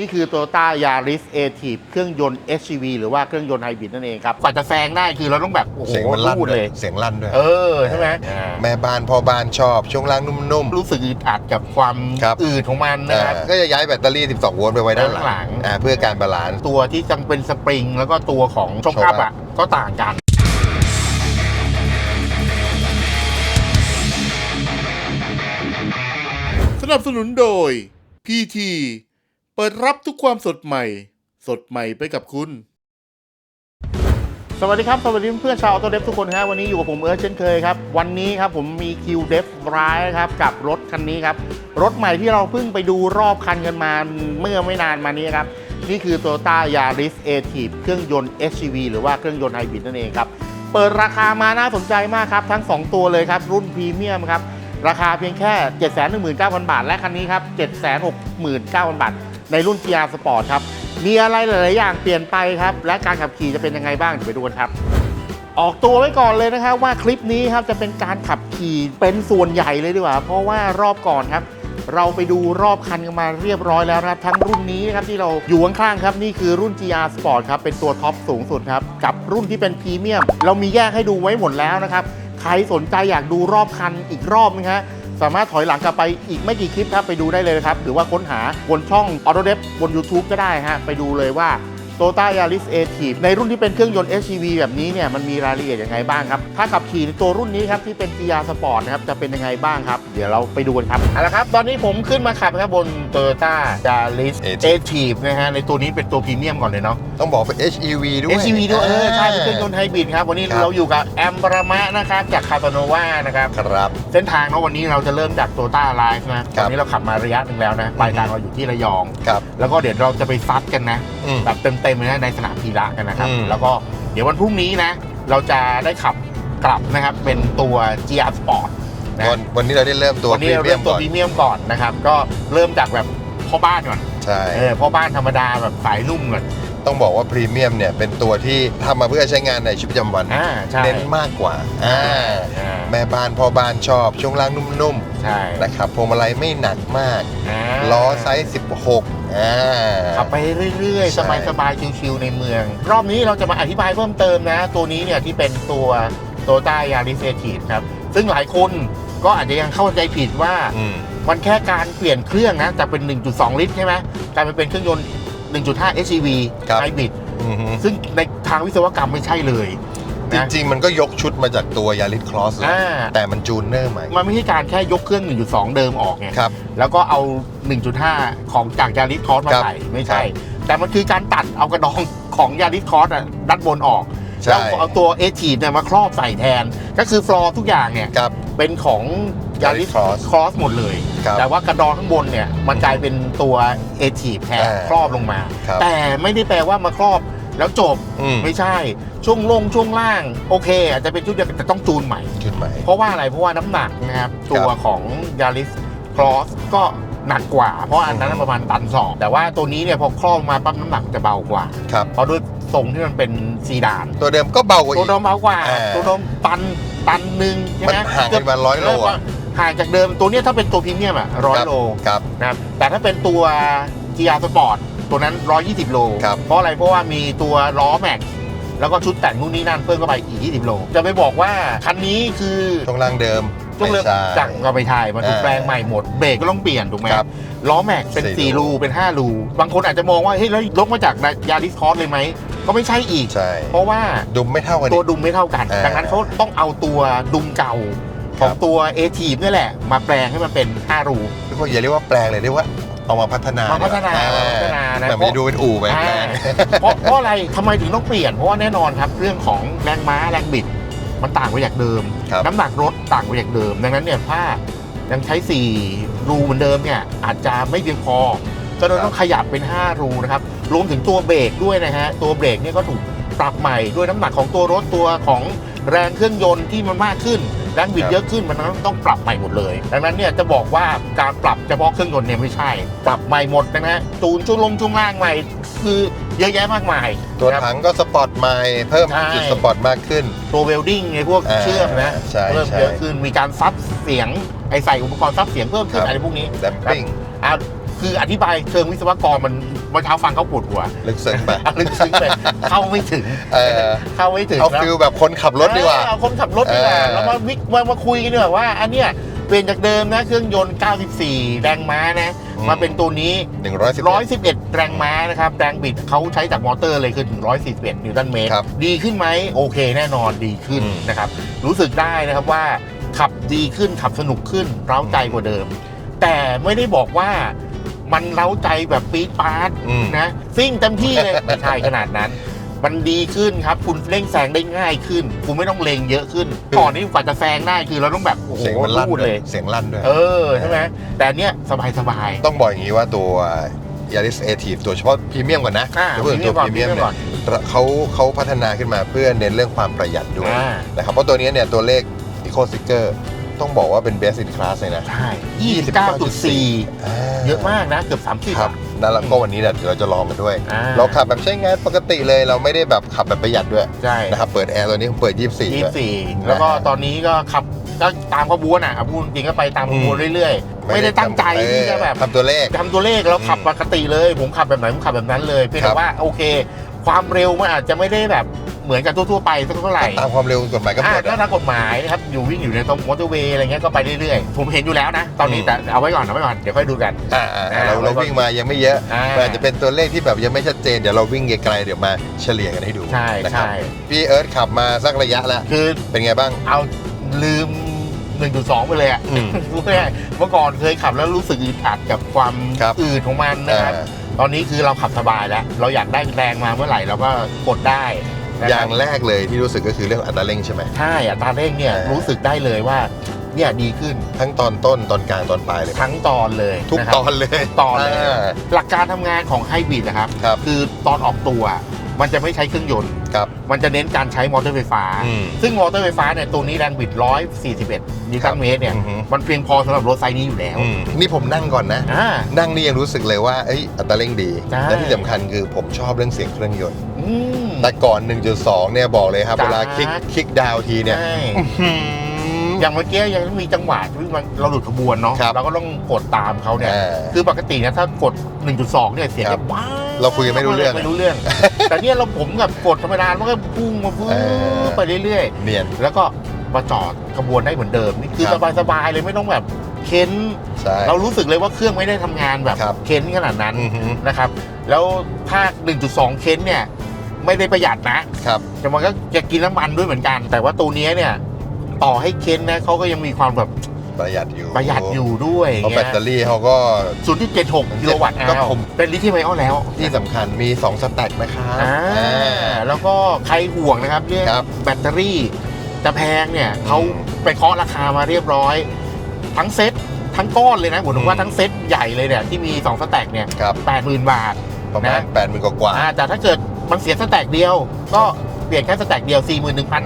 นี่คือ Toyota Yaris a t i v เครื่องยนต์ SUV หรือว่าเครื่องยนต์ไฮบริดนั่นเองครับกว่าจะแซงได้คือเราต้องแบบ โอ้โหเสียงมันลั่นพูดด้วเลย ยเสียงลั่นด้วยเออ ใช่ไหมแม่บ้านพ่อบ้านชอบช่วงล่างนุ่ม รู้สึกอึดอัดกับความครับ อืดของมันๆนะครับอ่าก็จะย้ายแบตเตอรี่ 12 โวลต์ไปไว้ด้านหลัด้านหลัง งอ่าเพื่อการบาลานซ์ ตัวที่จังเป็นสปริง แล้วก็ตัวของช็อค Shock อัพ up อะ ก็ต่างกัน สนับสนุนโดย PT เปิดรับทุกความสดใหม่ สดใหม่ไปกับคุณ สวัสดีครับ สวัสดีเพื่อนชาวออโตเดฟทุกคนครับวันนี้อยู่กับผมเอิร์ธเช่นเคยครับ วันนี้ครับผมมีคิวเดฟร้ายครับกับรถคันนี้ครับ รถใหม่ที่เราเพิ่งไปดูรอบคันกันมาเมื่อไม่นานมานี้ครับ นี่คือ Toyota Yaris a t i v เครื่องยนต์ SUV หรือว่าเครื่องยนต์ไฮบริดนั่นเองครับ เปิดราคามาน่าสนใจมากครับ ทั้ง 2 ตัวเลยครับรุ่นพรีเมียมครับราคาเพียงแค่ 719,000 บาท และคันนี้ครับ769,000 บาท ในรุ่น GR Sport ครับ มีอะไรหลาย ๆ อย่างเปลี่ยนไปครับ และการขับขี่จะเป็นยังไงบ้างเดี๋ยวไปดูกันครับ ออกตัวไว้ก่อนเลยนะครับว่าคลิปนี้ครับจะเป็นการขับขี่เป็นส่วนใหญ่เลยดีกว่า เพราะว่ารอบก่อนครับ เราไปดูรอบคันกันมาเรียบร้อยแล้วนะครับ ทั้งรุ่นนี้นะครับที่เราอยู่ข้างๆครับนี่คือรุ่น GR Sport ครับเป็นตัวท็อปสูงสุดครับกับรุ่นที่เป็นพรีเมียมเรามีแยกให้ดูไว้หมดแล้วนะครับใครสนใจอยากดูรอบคันอีกรอบนึงฮะ สามารถถอยหลังกลับไปอีกไม่กี่คลิปครับไปดูได้เลยนะครับ หรือว่าค้นหาบนช่อง Auto d e p บน YouTube ก็ได้ฮะไปดูเลยว่า Toyota Yaris a t i v ในรุ่นที่เป็นเครื่องยนต์ SUV แบบนี้เนี่ยมันมีรายละเอียดยังไงบ้างครับ ถ้าขับขี่ในตัวรุ่นนี้ครับที่เป็น GR Sport นะครับจะเป็นยังไงบ้างครับ เดี๋ยวเราไปดูกันครับเอาละครับ ตอนนี้ผมขึ้นมาขับครับบน Toyota Yaris Ative a t i v นะฮะในตัวนี้เป็นตัวพรีเมียมก่อนเลยเนาะต้องบอกเป็น HEV ด้วย SUV ด้วยเออใช่เป็นเครื่องยนต์ไฮบริดครับวันนี้ครับ เราอยู่กับแอมบรมะนะครับจากคาตาโนวานะครับครับ เส้นทางเนาะวันนี้เราจะเริ่มจากโตต้าไลฟ์นะคตรัอบนนี้เราขับมาระยะหนึ่งแล้วนะปลายทางเราอยู่ที่ระยอง ครับ แล้วก็เดี๋ยวเราจะไปซัดกันนะอืม แบบเต็มๆเลยนะในสนามพีระกันนะครับ อืม แล้วก็เดี๋ยววันพรุ่งนี้นะ เราจะได้ขับกลับนะครับ เป็นตัว GR Sport นะวันวันนี้เราได้เริ่มตัววันนี้เราพรีเริ่มยตัวก่อนพรีเมียมก่อนนะครับ ก็เริ่มจากแบบพ่อบ้านก่อนใช่ เออพ่อบ้านธรรมดาแบบสายนุ่มก่อนต้องบอกว่าพรีเมียมเนี่ยเป็นตัวที่ทำมาเพื่อใช้งานในชีวิตประจำวัน อ่าใช่เน้นมากกว่าอ่าอ่าแม่บ้านพ่อบ้านชอบ ช่วงล่างนุ่มใช่ๆนะครับพวงมาลัยไม่หนักมากาล้อไซส์ 16อ่า ขับไปเรื่อยๆใช่สบายๆ ชิวๆในเมือง รอบนี้เราจะมาอธิบายเพิ่มเติมนะ ตัวนี้เนี่ยที่เป็นตัว Toyota Yaris a t i v ครับ ซึ่งหลายคนก็อาจจะยังเข้าใจผิดว่าอืมมันแค่การเปลี่ยนเครื่องนะจากเป็น 1.2 ลิตรใช่ไหมกลายมาเป็นเครื่องยนต์ 1.5 SUV ครับไฮบริดอือฮึซึ่งในทางวิศวกรรมไม่ใช่เลยจนะริงๆ มันก็ยกชุดมาจากตัวยาริสคลอสเลยอ่าแต่มันจูนเนอร์ใหม่ มันไม่ใช่การแค่ยกเครื่อง 1.2 เดิมออกไงครับ แล้วก็เอา 1.5 ของจากยาริสคอร์สมาครับใส่ไม่ใช่ครับแต่มันคือการตัดเอากระดองของยาริสคอร์สอะด้านบนออกใช่แล้วเอาตัวเอทีเนี่ยมาครอบใส่แทน ก็คือฟลอร์ทุกอย่างเนี่ยครับเป็นของยาริ Yaris ส Cross ครอสหมดเลยครับแต่ว่ากระดองข้างบนเนี่ยมันกลายเป็นตัวเอทีแทนอ่าครอบลงมาครับแต่ไม่ได้แปลว่ามาครอบแล้วจบอืมไม่ใช่ช่วงลงช่วงล่าง โอเค อาจจะเป็นชุดเดียวกันแต่ต้องจูนใหม่ชุดใหม่ เพราะว่าอะไรเพราะว่าน้ำหนักนะครับ ตัวครับของ Yaris Cross ก็ หนักกว่า เพราะอันนั้นอืมประมาณตันสองแต่ว่าตัวนี้เนี่ยพอครอบมาปั๊บน้ำหนักจะเบากว่า ครับ เพราะด้วยทรงที่มันเป็นซีดาน ตัวเดิมก็เบากว่าตัวอีกโดมเบากว่า อ่าตัวโดมตันตันหนึ่งใช่มันไหมห่างกันมาร้อยโลอะ ห่างจากเดิมตัวเนี้ยถ้าเป็นตัวพรีเมียมอะร้อยครับโล ครับ นะครับแต่ถ้าเป็นตัว GR Sport ตัวนั้น 120 โล ครับ เพราะอะไร เพราะว่ามีตัวล้อแม็กแล้วก็ชุดแต่งนู่นนี่นั่นเพิ่มเข้าไปอีก 20 โล จะไปบอกว่า คันนี้คือ ช่วงล่างเดิม ช่วงเริ่มไม่ใช่จากก็ไปถ่ายมาถูกอ่าแปลงใหม่หมดเบรกก็ต้องเปลี่ยนถูกไหมครับล้อแม็กเป็นสี่4รูรูเป็น5รูบางคนอาจจะมองว่าเฮ้ยแล้วยกมาจากยาริสคอร์สเลยไหมก็ไม่ใช่อีก ใช่ เพราะว่าดุมไม่เท่ากันตัวอีกดุมไม่เท่ากัน อ่าดังนั้นเขาต้องเอาตัวดุมเก่าขครัองบ ตัวเอทีนี่แหละ มาแปลงให้มันเป็น5รูเรียกว่าอย่าเรียกว่าแปลงเลยเรียกว่าเอามาพัฒนามาพัฒนาดีกว่มาพัฒนานะ แต่ไม่ดูเป็นอู่ไปแปลงเพราะเพราะอะไรทำไมถึงต้องเปลี่ยน เพราะว่าแน่นอนครับ เรื่องของแรงม้าแรงบิด มันต่างไปจากเดิม ครับน้ำหนักรถต่างไปจากเดิม ดังนั้นเนี่ยถ้ายังใช้ 4 รูเหมือนเดิมเนี่ยอาจจะไม่เพียงพอก็เลยต้องขยับเป็น 5 รูนะครับ รวมถึงตัวเบรกด้วยนะฮะ ตัวเบรกเนี่ยก็ถูกปรับใหม่ด้วยน้ำหนักของตัวรถตัวของแรงเครื่องยนต์ที่มันมากขึ้นแรงบิดครับ เยอะขึ้นมันต้องปรับใหม่หมดเลย ดังนั้นเนี่ยจะบอกว่าการปรับเฉพาะเครื่องยนต์เนี่ยไม่ใช่ ปรับใหม่หมดนะฮะจูนช่วงลงช่วงล่างใหม่คือ เยอะแยะมากมายตัวนะครับ ถังก็สปอร์ตใหม่เพิ่มใช่ จุดสปอร์ตมากขึ้น ตัวเวลดิ้งไอ้พวกอ่าเชื่อมนะใช่เริ่มใช่ เยอะขึ้นมีการซับเสียงไอ้ใส่อุปกรณ์ซับเสียงเพิ่มขึ้นครับอะไรพวกนี้แดมปิ้งอะคืออธิบายเชิงวิศวกรมันเมื่อเช้าฟังเขาปวดหัวลึกซึ้งไปลึกซึ้งไปเข้าไม่ถึงเออเข้าไม่ถึงเอานะ ฟิลแบบคนขับรถดีกว่า เออเอาคนขับรถดีกว่าเออเรามาวิกมามาคุยกันดีกว่าว่าอันเนี้ย เปลี่ยนจากเดิมนะเครื่องยนต์ 94 แรงม้านะมาเป็นตัวนี้110 111 แรงม้านะครับแรงบิดเขาใช้จากมอเตอร์เลยคือถึง141 นิวตันเมตรครับดีขึ้นไหมโอเคแน่นอนดีขึ้นอืม นะครับ รู้สึกได้นะครับว่าขับดีขึ้นขับสนุกขึ้น เร้าใจกว่าเดิม แต่ไม่ได้บอกว่ามันเร้าใจแบบปี๊ดปาร์ตอืมนะซิ่งเต็มที่เลย ไม่ใช่ขนาดนั้น มันดีขึ้นครับ คุณเร่งแซงได้ง่ายขึ้น คุณไม่ต้องเลงเยอะขึ้นก่อนนี้กว่าจะแซงได้คือเราต้องแบบโอ้โหเสียงมันลั่นพูดด้วเลยยเสียงลั่นด้วย เออใช่ไหมแต่อันเนี้ยสบายสบาย ต้องบอกอย่างนี้ว่าตัว Yaris a t i v ตัวเฉพาะพรีเมียมก่อนนะอ่าเดี๋ยวพูดถึงตัวพรีเมียม premium เนี่ก่ยอนเขาเขาพัฒนาขึ้นมาเพื่อเน้นเรื่องความประหยัดด้วยอ่า นะครับเพราะตัวนี้เนี่ยตัวเลข Eco Sticker ต้องบอกว่าเป็น best in class เลยนะ ใช่29.4 เยอะมากนะ เกือบ30ครับอะ นั่นแล้วก็วันนี้เนี่ยเดี๋ยวเราจะลองกันด้วย อ่า เราขับแบบใช้งานปกติเลยเราไม่ได้แบบขับแบบประหยัดด้วยใช่นะครับเปิดแอร์ตัวนี้ผมเปิด 24ด้วย24แล้วก็ตอนนี้ก็ขับก็ตามขบวนอะอะพูดจริงก็ไปตามขบวนเรื่อยๆ ไม่ได้ตั้งใจที่จะแบบทำตัวเลข ทำตัวเลขเราขับอืมปกติเลย ผมขับแบบไหนผมขับแบบนั้นเลยเพียงครัแต่บ ว่าโอเค ความเร็วมันอาจจะไม่ได้แบบ เหมือนกับทั่วๆไปสักเท่าไหร่ตามความเร็วกฎหมายกำหอ่านดก็อะตามกฎหมายนะครับอยู่วิ่งอยู่ในตรงมอเตอร์เวย์อะไรเงี้ยก็ไปเรื่อยๆ ผมเห็นอยู่แล้วนะ ตอนนี้อืมแต่เอาไว้ก่อนเอาไว้ก่อนเดี๋ยวค่อยดูกันอ่าอ่าอ่าเราเราวิ่งมายังไม่เยอะอ่ามันอาจจะเป็นตัวเลขที่แบบยังไม่ชัดเจนเดี๋ยวเราวิ่งไกลๆเดี๋ยวมาเฉลี่ยกันให้ดูใช่นะครับใช่พี่เอิร์ธขับมาสักระยะแล้วคือเป็นไงบ้างเอาลืม1.2 ไปเลยอะอืมพูดง่ายๆเมื่อก่อนเคยขับแล้วรู้สึกอึดอัดกับความครับอืดของมันนะครับอ่าตอนนี้คือเราขับสบายแล้ว เราอยากได้แรงมาเมื่อไหร่เราก็กดได้ นะอคย่ารับงแรกเลยที่รู้สึกก็คือเรื่องอัตราเร่งใช่ไหม ใช่อัตราเร่งเนี่ยอ่ารู้รู้สึกได้เลยว่าเนี่ยดีขึ้นทั้งตอนต้นตอนกลางตอนปลายเลย ทั้งตอนเลยทุกะครับตอนเลย ตอนเลยาหลักการทำงานของไฮบริดนะครับ ครับ คือตอนออกตัว มันจะไม่ใช้เครื่องยนต์ ครับ มันจะเน้นการใช้มอเตอร์ไฟฟ้า อืม ซึ่งมอเตอร์ไฟฟ้าเนี่ยตัวนี้แรงบิด 141นิวตันเมตรเนี่ยอือฮึ มันเพียงพอสำหรับรถไซส์นี้อยู่แล้วอืมนี่ผมนั่งก่อนนะ อ่า นั่งนี่ยังรู้สึกเลยว่าเอ้ยอัตราเร่งดี ใช่ และที่สำคัญคือผมชอบเรื่องเสียงเครื่องยนต์ อืม แต่ก่อน 1.2 เนี่ยบอกเลยครับ จ้า เวลาคลิกคลิกดาวน์ทีเนี่ย ใช่หืมอย่างเมื่อกี้ยังมีจังหวะที่มันเราหลุดขบวนเนาะครับ เราก็ต้องกดตามเขาเนี่ยอ่าคือปกติเนี่ยถ้ากด 1.2 เนี่ยเสียงครัจะบว้าวเราคุยกันไม่รู้เรื่องไม่รู้เรื่อง แต่เนี่ยเราผมกับกดธรรมดามันก็พุ่งมาพุ่งเออ ไปเรื่อยเนียน ๆ แล้วก็มาจอดขบวนได้เหมือนเดิมนี่คือครับ สบายๆเลยไม่ต้องแบบเค้น ใช่ เรารู้สึกเลยว่าเครื่องไม่ได้ทำงานแบบครับ เค้นขนาดนั้นอือหือนะครับ แล้วภาค 1.2 เค้นเนี่ย ไม่ได้ประหยัดนะครับ แต่มันก็จะกินน้ำมันด้วยเหมือนกัน แต่ว่าตัวเนี้ยเนี่ยต่อให้เค้นนะเขาก็ยังมีความแบบประหยัดอยู่ประหยัดอยู่ด้วยเพราะแบตเตอรี่เขาก็ศูนย์จุดเจ็ดหกกิโลวัตต์อาก็ร์ผม เป็นลิเธียมไอออนแล้วที่สำคัญมี 2 สแต็กนะครับอ่าอ่า แล้วก็ใครห่วงนะครับเรื่องครับแบตเตอรี่จะแพงเนี่ยเขาอืมไปเคาะราคามาเรียบร้อย ทั้งเซ็ตทั้งก้อนเลยนะผมถึงว่าอืมทั้งเซ็ตใหญ่เลยเนี่ยที่มี2สแต็กเนี่ยครับแปดหมื่นบาท ประมาณนะ แปดหมื่นกว่าอ่าแต่ถ้าเกิด มันเสียสแต็กเดียว ก็เปลี่ยนแค่สแต็กเดียว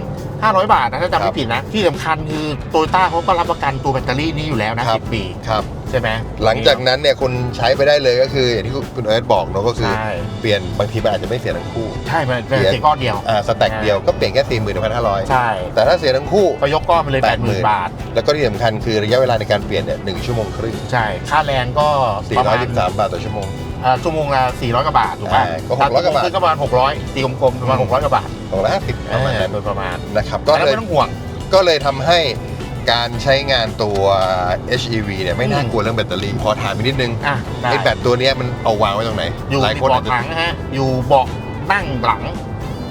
41,500 บาทนะถ้าจำครัไม่บผิดนะ ที่สำคัญคือโตโยต้าเขาก็รับประกันตัวแบตเตอรี่นี้อยู่แล้วนะ ครับ 10 ปีๆครับ ใช่ไหม หลังจากนั้นเนี่ยคุณใช้ไปได้เลยก็คืออย่างที่คุณเอิร์ธบอกเนอะก็คือ ใช่ เปลี่ยนบางทีมันอาจจะไม่เสียทั้งคู่ ใช่มันเป็นเปลี่ยนเสียก้อนเดียว อ่าสแต็กเดียวก็เปลี่ยนแค่สี่หมื่นพันห้าร้อยใช่แต่ถ้าเสียทั้งคู่ก็ยกก้อนไปเลย80,000 80,000 บาท แล้วก็ที่สำคัญคือระยะเวลาในการเปลี่ยนเนี่ยหนึ่งชั่วโมงครึ่งใช่ ค่าแรงก็ประมาณ 413บาทต่อชั่วโมง อ่าชั่วโมงละ400กว่าบาทถูกป่ะอ่าก็600กว่าบาทคือก็ประมาณ600ตีกลมๆประมาณอืม600กว่าบาทสองร้อยห้าสิบประมาณนั้นโดยประมาณนะครับก็ก็เลยไม่ต้องห่วง ก็เลยทำให้การใช้งานตัว HEV เนี่ยไม่น่ากลัวเรื่องแบตเตอรี่ขอถามอีกนิดนึงอะได้ไอ้แบตตัวเนี้ยมันเอาวางไว้ตรงไหนอยู่หลายที่คนเบาะอาจจะ หลังนะฮะอยู่เบาะนั่งหลัง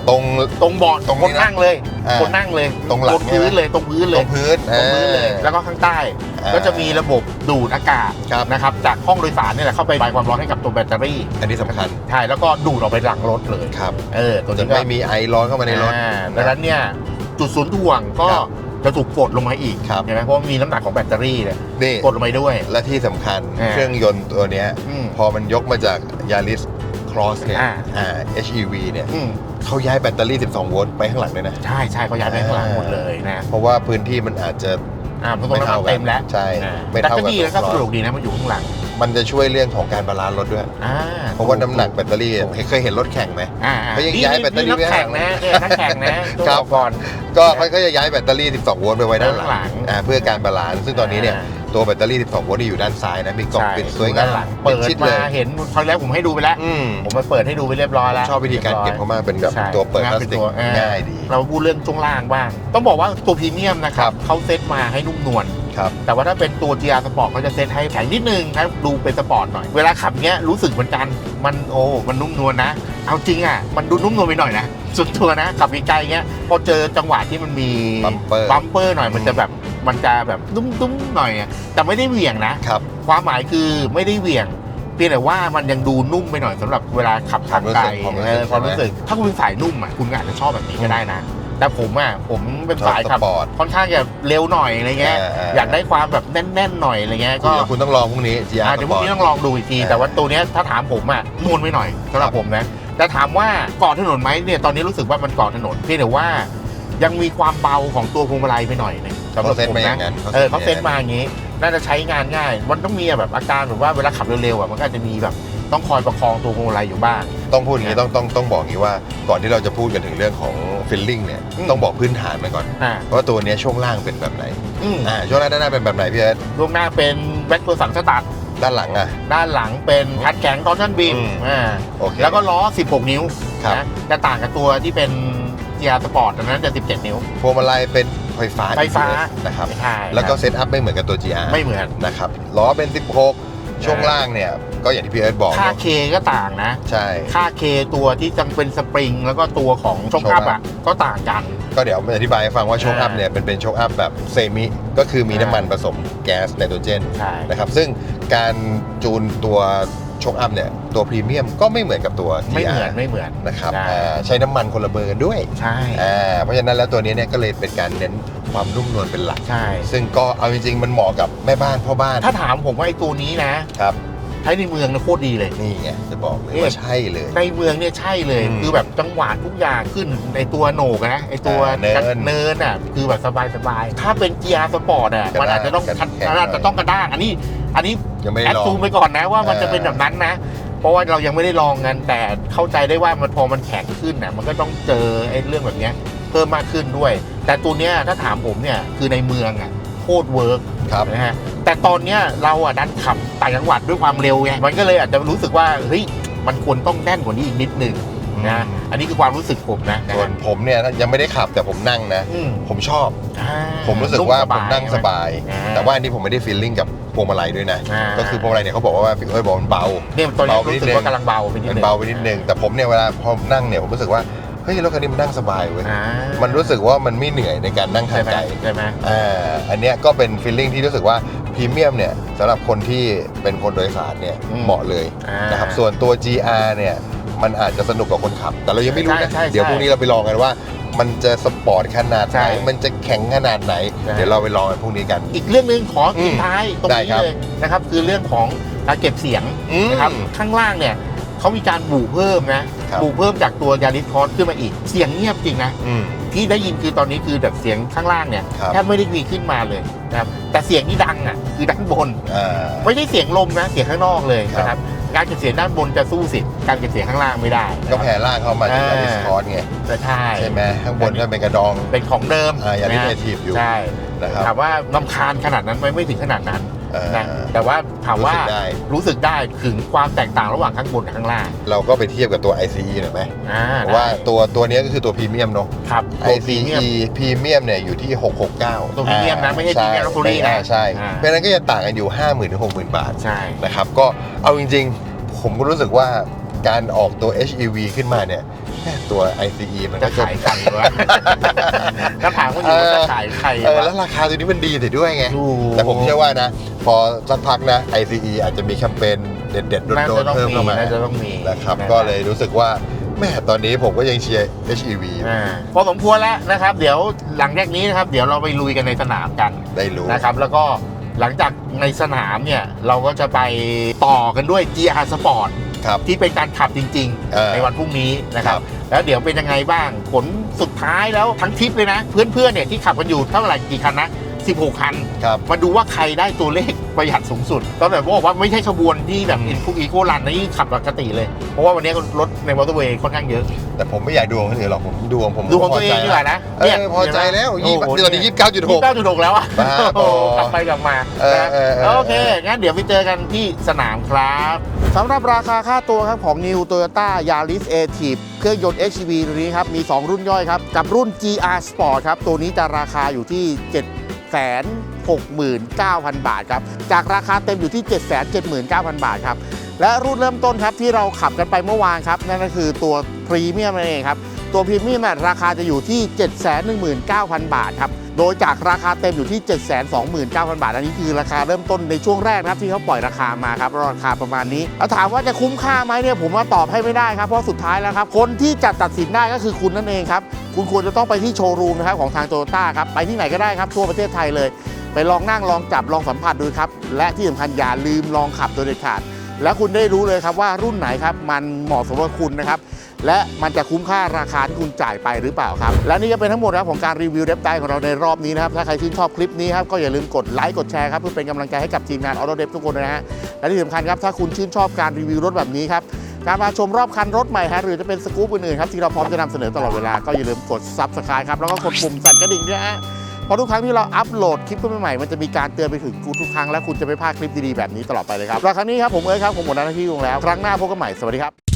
ตรง ตรงเบาะตรงนี้คนนะนั่งเลยอ่าคนนั่งเลยตรงหลังบนพื้นเนี่ยนะเลยตรงพื้นตเลรยงพื้นตรงพื้นเลย อ่าแล้วก็ข้างใต้ อ่าก็จะมีระบบดูดอากาศครับ นะครับจากห้องโดยสารนี่แหละเข้าไประบายความร้อนให้กับตัวแบตเตอรี่อันนี้สำคัญใช่แล้วก็ดูดออกไปหลังรถเลยครับเออตัวจะนี้ก็ ไม่มีไอร้อนเข้ามาในรถ อ่าดังนั้นเนี่ยจุดศูนย์ถ่วงก็ครับจะถูกกดลงมาอีกครับ ใช่ไหมเพราะว่ามีน้ำหนักของแบตเตอรี่เนี่ยนี่กดลงไปด้วย และที่สำคัญอ่า เครื่องยนต์ตัวเนี้ย อืม พอมันยกมาจาก Yaris Cross เนี่ยอ่า อ่า HEV เนี่ยอืมเขาย้ายแบตเตอรี่ 12 โวลต์ไปข้างหลังเลยนะ ใช่ใช่เขาย้ายไปข้างหลังหมดเลยนะเพราะว่าพื้นที่มันอาจจะ อ่าเพราะตรงนั้นมันเต็มแล้วใช่อ่าไม่แต่เท่าก็กับดีแล้วก็ตัวสนุกดีนะมันอยู่ข้างหลังมันจะช่วยเรื่องของการบาลานซ์รถด้วย อ่าเพราะว่าน้ำหนักแบตเตอรี่เคยเห็นรถแข่งไหม อ่าเขายังย้ายแบตเตอรี่นี่นักแข่งนะเนี่ยนักแข่งนะต้องครับบอกก่อน ก็เขาก็จะย้ายแบตเตอรี่ 12 โวลต์ไปไว้ด้านหลังด้านหลัง อ่าเพื่อการบาลานซ์ซึ่งตอนนี้เนี่ยอ่า ตัวแบตเตอรี่ 12 โวลต์ที่อยู่ด้านซ้ายนะมีกล่องใช่ปิดสวยงาด้านมหลังเปิดชิดเลมายเห็นครั้งแรกผมให้ดูไปแล้ว อืมผมไปเปิดให้ดูไปเรียบร้อยแล้วชอบวิธีการเก็บเขามากเป็นแบบใช่ตัวเปิดพลาสป็นติกวอ่ง่ายดี เราพูดเรื่องช่วงล่างบ้าง ต้องบอกว่าตัวพรีเมียมนะคครัรับบ เขาเซตมาให้นุ่มนวล ครับ แต่ว่าถ้าเป็นตัว GR Sport เขาจะเซตให้แข็งนิดนึงให้ดูเป็นสปอร์ตหน่อย เวลาขับเงี้ยรู้สึกเหมือนกันมันโอ้ มันนุ่มนวลนะ เอาจริงอะ มันดูนุ่มนวลไปหน่อยนะ สุดตัวนะขับไกลๆเงี้ยพอเจอจังหวะที่มันมี Bumper บัมเปอร์หน่อยมันจะแบบ มันจะแบบตุ้มๆหน่อยอะแต่ไม่ได้เหวี่ยงนะ ครับ ความหมายคือไม่ได้เหวี่ยง เพียงแต่ว่ามันยังดูนุ่มไปหน่อยสำหรับเวลาขับทางไกลความรู้สึกเออความรู้ใช่ไหมสึกถ้าคุณเป็นสายนุ่มอะคุณก็อาจจะชอบแบบนี้ก็ได้นะ แต่ผมอะผมเป็นสายขับ ชอบสปอร์ตค่อนข้างจะเร็วหน่อยอะไรเงี้ยอ่าอ่าอยากได้ความแบบแน่นๆหน่อยอะไรเงี้ยก็ก็คุณต้องลองพรุ่งนี้ GR อ่าเดี๋ยวพรุ่งนี้ต้องลองดูอีกทีอ่าแต่ว่าตัวเนี้ยถ้าถามผมอะนวลไปหน่อยสำหรับผมนะแต่ถามว่าเกาะถนนไหมเนี่ยตอนนี้รู้สึกว่ามันเกาะถนนเพียงแต่ว่า ยังมีความเบาของตัวพวงมาลัยไปหน่อยหนึงสำหรับ เขาเซ็ตผมมาอย่านะงนั้นเออเขาเซ็ตมาอย่างนี้ น่าจะใช้งานง่าย มันต้องมีแบบอาการแบบว่าเวลาขับเร็วๆอะมันก็อาจจะมีแบบต้องคอยประคองตัวพวงมาลัยอยู่บ้าง ต้องพูดอย่างนี้ต้องต้องต้องบอกอย่างนี้ว่าก่อนที่เราจะพูดกันถึงเรื่องของฟิลลิ่งเนี่ยอืมต้องบอกพื้นฐานมาก่อนอ่าว่าตัวเนี้ยช่วงล่างเป็นแบบไหนอืมอ่าช่วงล่างด้านหน้าเป็นแบบไหนพี่เอิร์ธล่วงหน้าเป็นแบ็คตัวสั่งสตาร์ทด้านหลังอะด้านหลังเป็นคัดแข็งทอร์ชันบีมอืมอ่าโอเคแล้วก็ล้อ 16 นิ้วครับนะจะต่างกับตัวที่เป็น GR Sport อันนั้นจะ 17 นิ้ว พวงมาลัยเป็นไฟฟ้า ไฟฟ้านะครับ ใช่แล้วก็ครับเซตอัพไม่เหมือนกับตัว GR ไม่เหมือน นะครับ ล้อเป็น 16 ช่วงล่างเนี่ย ก็อย่างที่พี่เอิร์ธบอกค่าเนอะเคก็ต่างนะ ใช่ ค่าเคตัวที่จังเป็นสปริง แล้วก็ตัวของโชคอัพอะ ก็ต่างกัน ก็เดี๋ยวอธิบายให้ฟังว่าโชคอัพอ่าเนี่ยเป็นเป็นโชคอัพแบบเซมิ ก็คือมีน้ำมันผสมแก๊สไนโตรเจน ใช่ นะครับซึ่งการจูนตัวโชคอัพเนี่ยตัวพรีเมียมก็ไม่เหมือนกับตัวไม่เหมือน GR ไม่เหมือนนะครับใช่อ่าใช้น้ำมันคนละเบอร์กันด้วยใช่อ่าเพราะฉะนั้นแล้วตัวนี้เนี่ยก็เลยเป็นการเน้นความนุ่มนวลเป็นหลัก ใช่ซึ่งก็เอาจริงๆมันเหมาะกับแม่บ้านพ่อบ้านถ้าถามผมว่าไอ้ตัวนี้นะ ครับ ใช้ในเมืองนะโคตรดีเลย นี่ไงจะบอกเลยเนี่ยว่าใช่เลย ในเมืองเนี่ยใช่เลยอืมคือแบบจังหวะทุกอย่างขึ้นในตัวโหนกอะนะไอตัวอ่าเนินเนินอะคือแบบสบายๆถ้าเป็น GR Sport อะกระด้างมันอาจจะต้องกระแทกมันอาจจะต้องกระด้างอันนี้ อันนี้ยังไม่แอได้ดลองซูมไปก่อนนะว่ามันเออจะเป็นแบบนั้นนะเพราะว่าเรายังไม่ได้ลองกันแต่เข้าใจได้ว่ามันพอมันแข็งขึ้นน่ะมันก็ต้องเจอไอ้เรื่องแบบเนี้ยเพิ่มมากขึ้นด้วย แต่ตัวเนี้ยถ้าถามผมเนี่ยคือในเมืองอะโคตรเวิร์ก ครับนะฮะแต่ตอนเนี้ยเราอะดันขับต่างจังหวัดด้วยความเร็วไงมันก็เลยอาจจะรู้สึกว่าเฮ้ยมันควรต้องแน่นกว่านี้อีกนิดนึงนะอันนี้คือความรู้สึกผมนะนะส่วนผมเนี่ยยังไม่ได้ขับแต่ผมนั่งนะอืมผมชอบอ่าผมรู้สึกว่าผมนั่งสบายอ่าแต่ว่าอันนี้ผมไม่ได้ฟีลลิ่งกับพวงมาลัยด้วยนะอ่าก็คือพวงมาลัยเนี่ยเขาบอกว่าพี่เอ้ยบอกมันเบาเนี่ยตอนนี้เบาไปนิรู้ดสึกนึงว่ากำลังเบาไปนิดมันนึงเบาไปนิดนึงแต่ผมเนี่ยเวลาพอนั่งเนี่ยผมรู้สึกว่า เฮ้ยรถคันนี้มันนั่งสบายเว้ยอ่ามันรู้สึกว่ามันไม่เหนื่อยในการนั่งทาใช่งไหมไกล ใช่ไหม อ่าอันเนี้ยก็เป็นฟีลลิ่งที่รู้สึกว่าพรีเมียมเนี่ยสำหรับคนที่เป็นคนโดยสารเนี่ยอืมเหมาะเลยอ่านะครับส่วนตัว GR เนี่ยมันอาจจะสนุกกับคนขับ แต่เรายังไม่รู้ใช่นะใช่เดี๋ยวใช่พรุ่งนี้เราไปลองกันว่า มันจะสปอร์ตขนาดไหน ใช่มันจะแข็งขนาดไหน ใช่ เดี๋ยวเราไปลองกันพรุ่งนี้กัน อีกเรื่องหนึ่งขออืมทิ้งท้ายตรงได้นี้ครับ เลยนะครับ คือเรื่องของการเก็บเสียงอืมนะครับข้างล่างเนี่ย เขามีการบูเพิ่มนะครับ บูเพิ่มจากตัวยาริสคอร์สขึ้นมาอีก เสียงเงียบจริงนะ อืม ที่ได้ยินคือตอนนี้คือแบบเสียงข้างล่างเนี่ยครับ แทบไม่ได้มีขึ้นมาเลยนะครับแต่เสียงที่ดังอะคือด้านบน อ่า ไม่ใช่เสียงลมนะเสียงข้างนอกเลยครับนะครับการเก็บเสียงด้านบนจะสู้สิทธิ์การเก็บเสียงข้างล่างไม่ได้นะก็ครับ แผ่ล่างเข้ามาจากอ่ายาริสคอร์สไง แต่ใช่ ใช่ไหมข้างบนก็เป็นกระดองเป็นของเดิมอ่ายาริสนะเนทีฟอยู่ใช่นะครับ ถามว่าลำคาญขนาดนั้นไหมไม่ถึงขนาดนั้นเอ่อ นะแต่ว่าถามว่ารู้สึกได้รู้สึกได้ถึงความแตกต่างระหว่างข้างบนกับข้างล่าง เราก็ไปเทียบกับตัว ICE หน่อยไหมอ่าเพราะว่าได้ตัวตัวเนี้ยก็คือตัวพรีเมียมเนาะครับตัวพรี ICE เมียมพรีเมียมเนี่ยอยู่ที่ 669 ตัวพรีเมียมนะ ไม่ใช่พรีเมียม Luxury นะอ่าใช่อ่าเพราะฉะนั้นก็จะต่างกันอยู่ 50,000ถึง60,000บาทใช่นะครับก็เอาจริงๆ ผมก็รู้สึกว่าการออกตัว HEV ขึ้นมาเนี่ยแม่ ตัว ICE มันจะก็จะขายใครวะก็ถามว่าอยู่ว่าจะขายใครเออวะ แล้วราคาตัวนี้มันดีแต่ด้วยไง ถูกแต่ผมเชื่อว่านะ พอสักพักนะ ICE อาจจะมีแคมเปญเด็ดๆน่าโดจะนต้องๆเพิ่มมีเข้ามาน่าจะต้องมีนะครับนะก็เลยรู้สึกว่าแม่ตอนนี้ผมก็ยังเชียร์ HEV อ่าพอสมควรแล้วนะครับ เดี๋ยวหลังจากนี้นะครับ เดี๋ยวเราไปลุยกันในสนามกันได้รู้ นะครับ แล้วก็หลังจากในสนามเนี่ย เราก็จะไปต่อกันด้วย GR Sport ครับที่เป็นการขับจริง เออๆ ในวันพรุ่งนี้นะครับ ครับ แล้วเดี๋ยวเป็นยังไงบ้างผลสุดท้ายแล้วทั้งทริปเลยนะ เพื่อนๆเนี่ยที่ขับกันอยู่เท่าไหร่กี่คันนะ 16 คัน ครับ มาดูว่าใครได้ตัวเลขประหยัดสูงสุดตอนแบบบอกว่าไม่ใช่ขบวนที่แบบอืมอินฟูอีโคลันนี่ขับปกติเลย เพราะว่าวันนี้รถในมอเตอร์เวย์ค่อนข้างเยอะ แต่ผมไม่อยากดูของคนอื่นหรอกผมดูของผมดูของตัวเองดีกว่านะเออพอใจแล้วโอ้ยี่โหเดือนนี้ยี่สิบเก้าจุดหกเก้าจุดหกแล้วอะบ้าบอกลับไปกลับมาเออนะเออเออโอเค งั้นเดี๋ยวไปเจอกันที่สนามครับสำหรับราคาค่าตัวครับของ New Toyota Yaris a t i v เครื่องยนต์ HEV ตัวนี้ครับ มี 2 รุ่นย่อยครับ กับรุ่น GR Sport ครับ ตัวนี้จะราคาอยู่ที่ 7 69,000 บาทครับ จากราคาเต็มอยู่ที่ 779,000 บาทครับ และรุ่นเริ่มต้นครับที่เราขับกันไปเมื่อวานครับ นั่นก็คือตัวพรีเมียมนั่นเองครับ ตัวพรีเมียมราคาจะอยู่ที่ 719,000 บาทครับ โดยจากราคาเต็มอยู่ที่ 729,000 บาท อันนี้คือราคาเริ่มต้นในช่วงแรกนะครับที่เขาปล่อยราคามาครับราคาประมาณนี้แล้วถามว่าจะคุ้มค่าไหมเนี่ยผมว่าตอบให้ไม่ได้ครับ เพราะสุดท้ายแล้วครับ คนที่จะตัดสินได้ก็คือคุณนั่นเองครับ คุณควรจะต้องไปที่โชว์รูมนะครับของทางโตโยต้าครับ ไปที่ไหนก็ได้ครับทั่วประเทศไทยเลย ไปลองนั่งลองจับลองสัมผัสดูครับ และที่สำคัญอย่าลืมลองขับโดยเด็ดขาด และคุณได้รู้เลยครับว่ารุ่นไหนครับมันเหมาะสมกับคุณนะครับ และมันจะคุ้มค่าราคาที่คุณจ่ายไปหรือเปล่าครับ และนี่ก็เป็นทั้งหมดครับของการรีวิวเดฟไดของเราในรอบนี้นะครับ ถ้าใครชื่นชอบคลิปนี้ครับก็อย่าลืมกดไลค์กดแชร์ครับเพื่อเป็นกำลังใจให้กับทีมงานออโตเดฟทุกคนนะฮะและที่สำคัญครับถ้าคุณชื่นชอบการรีวิวรถแบบนี้ครับการมาชมรอบคันรถใหม่ฮะหรือจะเป็นสกู๊ปอื่นๆครับที่เราพร้อมจะนำเสนอตลอดเวลาก็อย่าลืมกด subscribe ครับแล้วก็กดปุ่มสั่นกระดิ่งด้วยฮะเพราะทุกครั้งที่เราอัปโหลดคลิปใหม่ๆมันจะมีการเตือนไปถึงคุณทุกครั้งและคุณจะไม่พลาดคลิปดีๆแบบนี้ตลอดไปเลยครับแล้วครั้งนี้ครับผมเอ้ยครับผมหมดหน้าที่ลงแล้ว ครั้งหน้าพบกันใหม่สวัสดีครับ